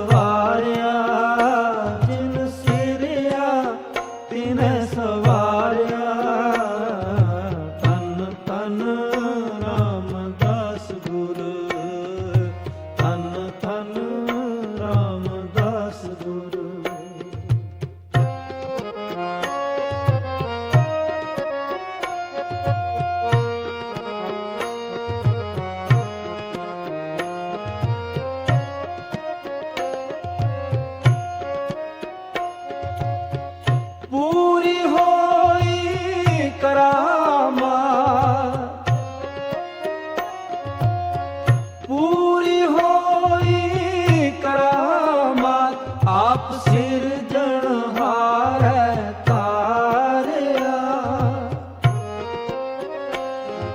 ਸਵਾਰਿਆ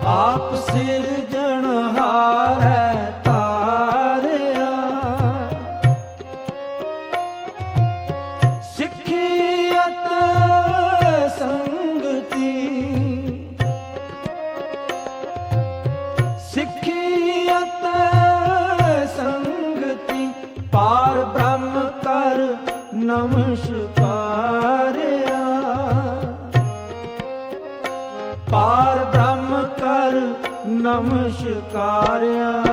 ਆਪ ਸਿਰਜਣ ਹਾਰੈ ਤਾਰਿਆ। ਸਿੱਖਿਅਤ ਸੰਗਤੀ। ਸਿੱਖਿਅਤ ਸੰਗਤੀ ਪਾਰ ਬ੍ਰਹਮ ਕਰ ਨਮਸਕਾਰ ਨਮਸਕਾਰਿਆ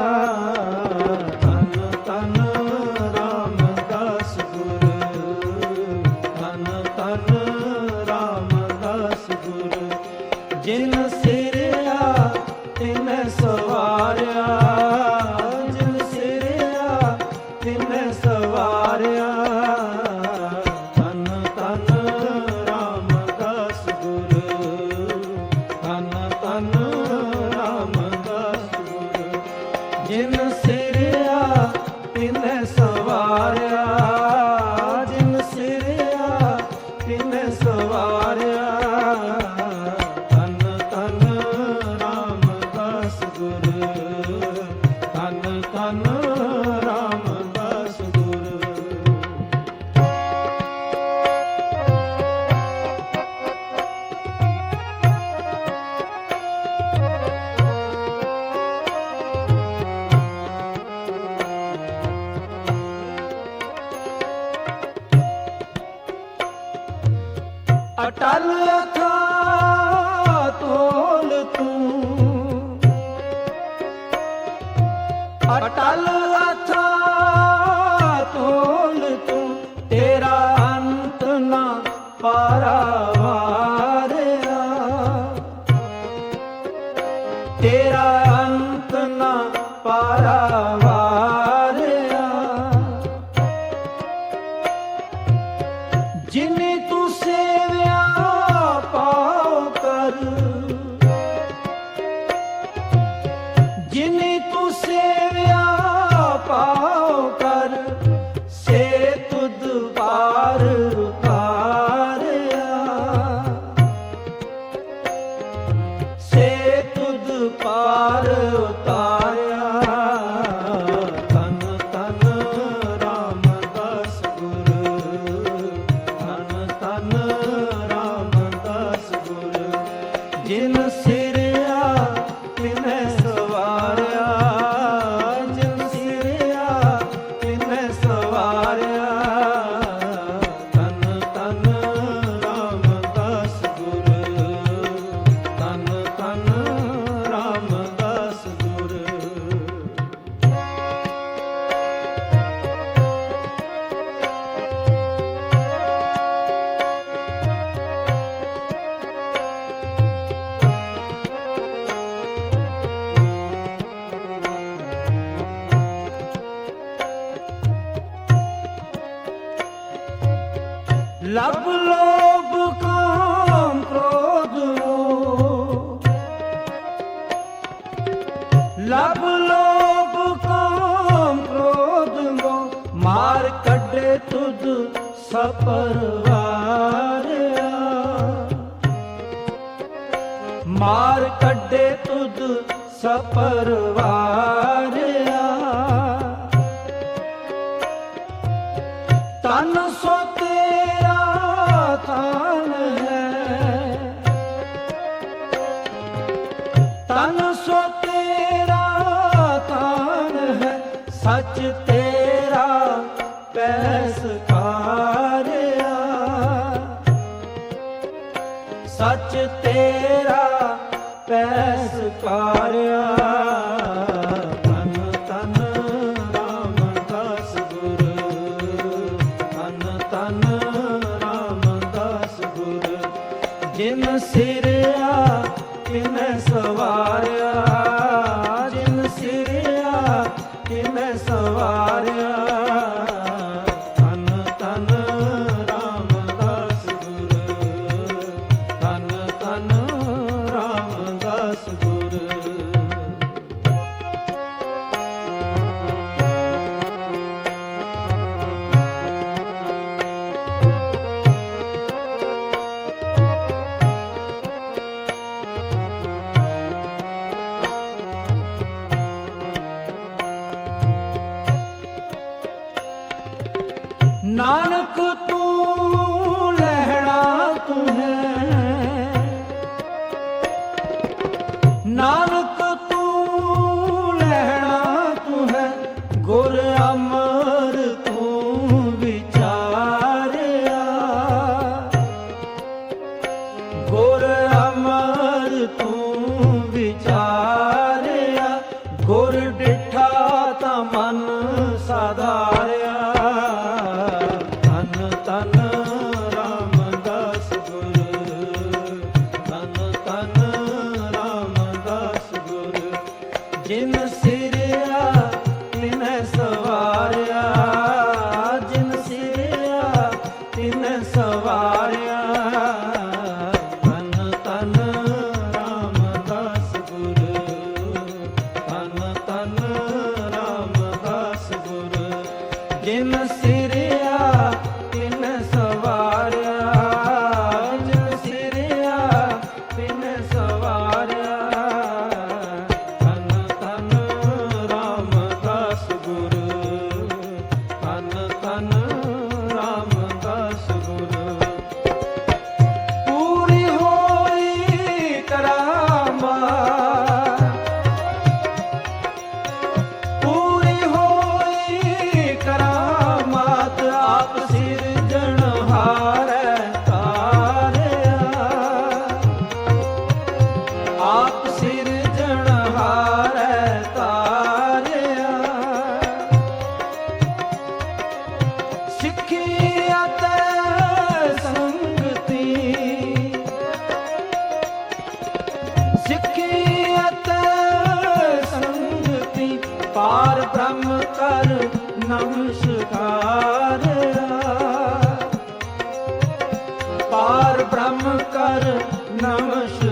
ਤੇਰਾ ਅੰਤ ਨਾ ਪਾਰਾ ਵਾਰਿਆ ਜਿਨੇ ਤੂੰ ਸੇਵਿਆ ਪਾਉ ਕਰ। ਜਿਨੇ ਤੂੰ ਸੇਵਿਆ ਪਾਉ ਕਰ। ਸੇ ਤੁਧ ਪਾਰ ਮਾਰ ਕੱਢੇ ਤੁਧ ਸਪਰਵਾਰਿਆ। ਤਨ ਸੋ ਤੇਰਾ ਤਨ ਹੈ। ਤਨ ਸੋ ਤੇਰਾ ਤਨ ਹੈ। ਸੱਚ ਤੇ ਜਿਨ ਸਿਰਿਆ ਤਿਨੈ ਸਵਾਰਿਆ ਜਿਨ ਸਿਰਿਆ ਤਿਨੈ ਸਵਾਰਿਆ ਤਨ ਤਨ ਰਾਮਦਾਸ ਗੁਰੂ। ਤਨ ਤਨ ਰਾਮਦਾਸ ਗੁਰੂ। ਜਿਨ ਸਿਰਿਆ சிறு नमः